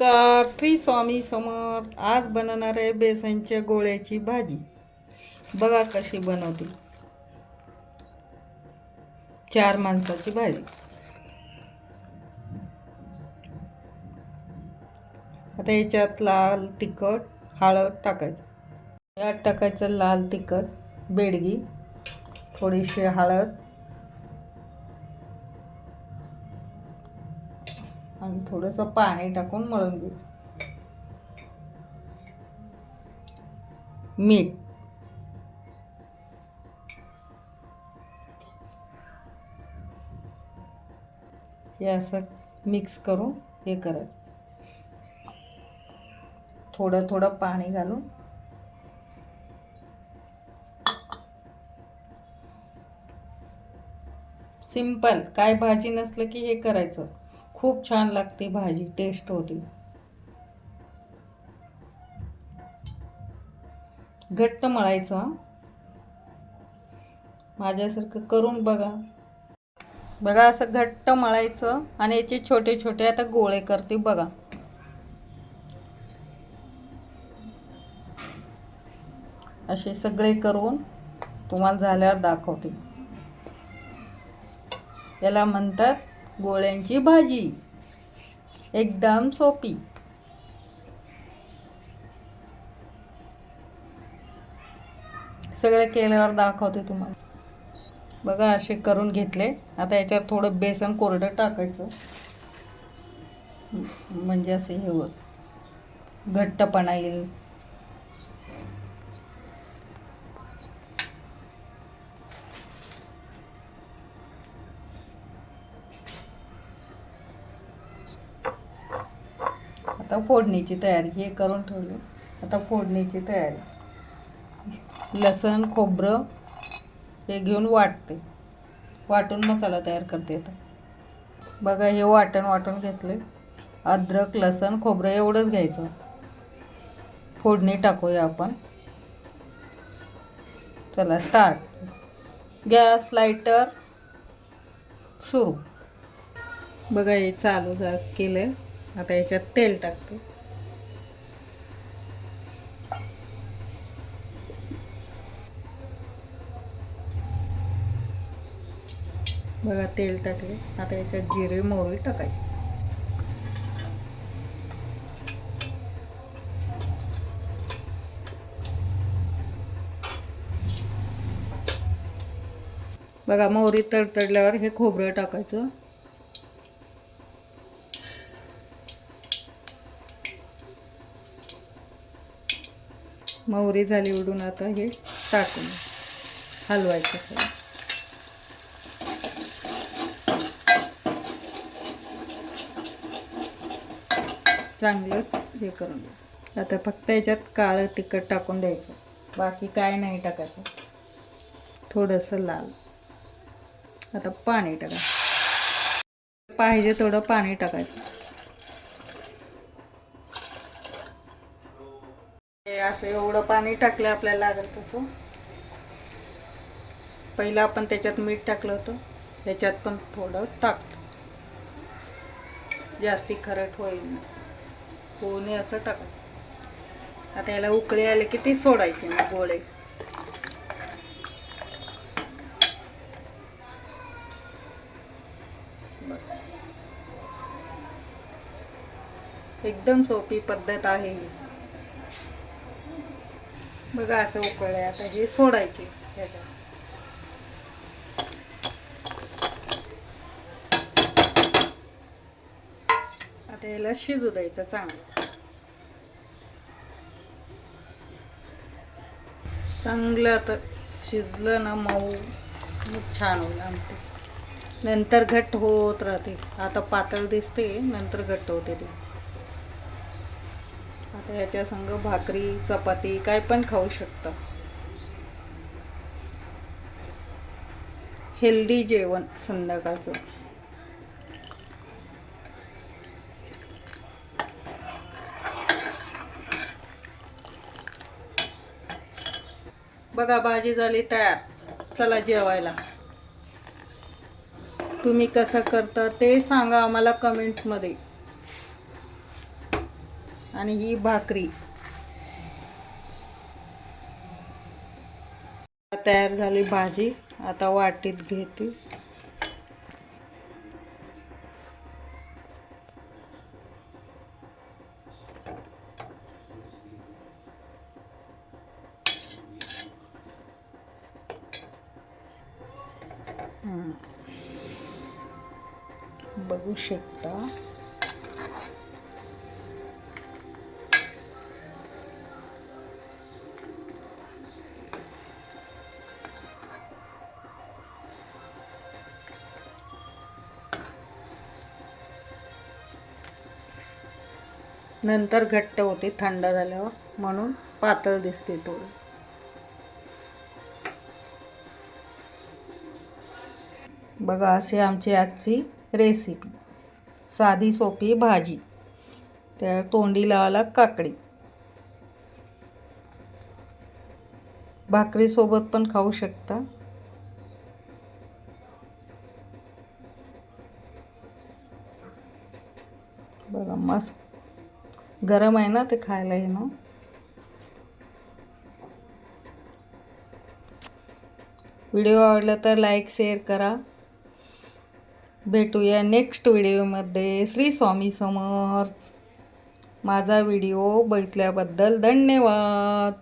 नमस्कार श्री स्वामी समर्थ. आज बनवणार आहे बेसनच्या गोळ्याची भाजी. बघा कशी बनवते. चार माणसाची भाजी. आता याच्यात लाल तिखट हळद टाकायचं. यात टाकायचं लाल तिखट बेडगी थोडीशी हळद आणि थोडंसं पाणी टाकून मळून घ्यायचं मीठ. हे असं मिक्स करून हे करायचं थोडं थोडं पाणी घालून. सिंपल. काय भाजी नसलं की हे करायचं. खूप छान लागते भाजी टेस्ट होते. घट्ट मळायचं माझ्यासारखं करून बघा. बघा असं घट्ट मळायचं आणि याचे छोटे छोटे आता गोळे करते बघा. असे सगळे करून तुम्हाला झाल्यावर दाखवते. याला म्हणतात गोळ्यांची भाजी. एकदम सोपी. सगळं केल्यावर दाखवते तुम्हाला. बघा असे करून घेतले. आता याच्यावर थोडं बेसन कोरडं टाकायचं. म्हणजे असे हे होत. घट्टपणा येईल. आता फोडणीची तयारी हे करून ठेवले. आता फोडणीची तयारी. लसण खोबरं हे घेऊन वाटते. वाटून मसाला तयार करते आता. बघा हे वाटण वाटून घेतले. अद्रक लसण खोबरं एवढंच घ्यायचं. फोडणी टाकूया आपण. चला स्टार्ट गॅस लायटर सुरू. बघा हे चालू जा केलं आता याच्यात तेल टाकते. बघा तेल टाकले. आता याच्यात जिरे मोहरी टाकायची. बघा मोहरी तडतडल्यावर हे खोबरं टाकायचं. मोहरी झाली उडून आता हे टाकून हलवायचं सगळं चांगलं हे करून द्यायचं आता फक्त याच्यात काळं तिखट टाकून द्यायचं. बाकी काय नाही टाकायचं. थोडंसं लाल. आता पाणी टाका. पाहिजे तेवढं पाणी टाकायचं. असं एवढं पाणी टाकलं आपल्याला लागेल तसं. पहिलं आपण त्याच्यात मीठ टाकलं होतं. ह्याच्यात पण थोडं टाकतो. जास्ती खरट होईल नाही. होऊ नये असं टाकत आता याला उकळी आले की ती सोडायची मग गोळे. एकदम सोपी पद्धत आहे ही. बघा असं उकळले आता हे सोडायचे ह्याच्यात आता याला शिजू द्यायचं चांगलं. चांगलं आता शिजलं ना मऊ. खूप छान होईल आमटी. नंतर घट्ट होत राहते. आता पातळ दिसते नंतर घट्ट होते ते. आता याच्या संग भाकरी चपाती काय पण खाऊ शकता. हेल्दी जेवण संध्याकाळचं. बघा भाजी झाली तयार. चला जेवायला. तुम्ही कसं करता ते सांगा आम्हाला कमेंटमध्ये. आणि ही भाकरी. तयार झाली भाजी. आता वाटीत घेते. बघू शकता. नंतर घट्ट होते थंड झाल्यावर. म्हणून पातळ दिसते थोडं बघा अशी आमची आजची रेसिपी साधी सोपी भाजी. त्या तोंडी लावायला काकडी. भाकरीसोबत पण खाऊ शकता. बघा मस्त. गरम आहे ना ते खायला हे ना. व्हिडिओ आवडला तर लाईक शेअर करा. भेटूया नेक्स्ट व्हिडिओमध्ये. श्री स्वामी समर्थ. माझा व्हिडिओ बघितल्याबद्दल धन्यवाद.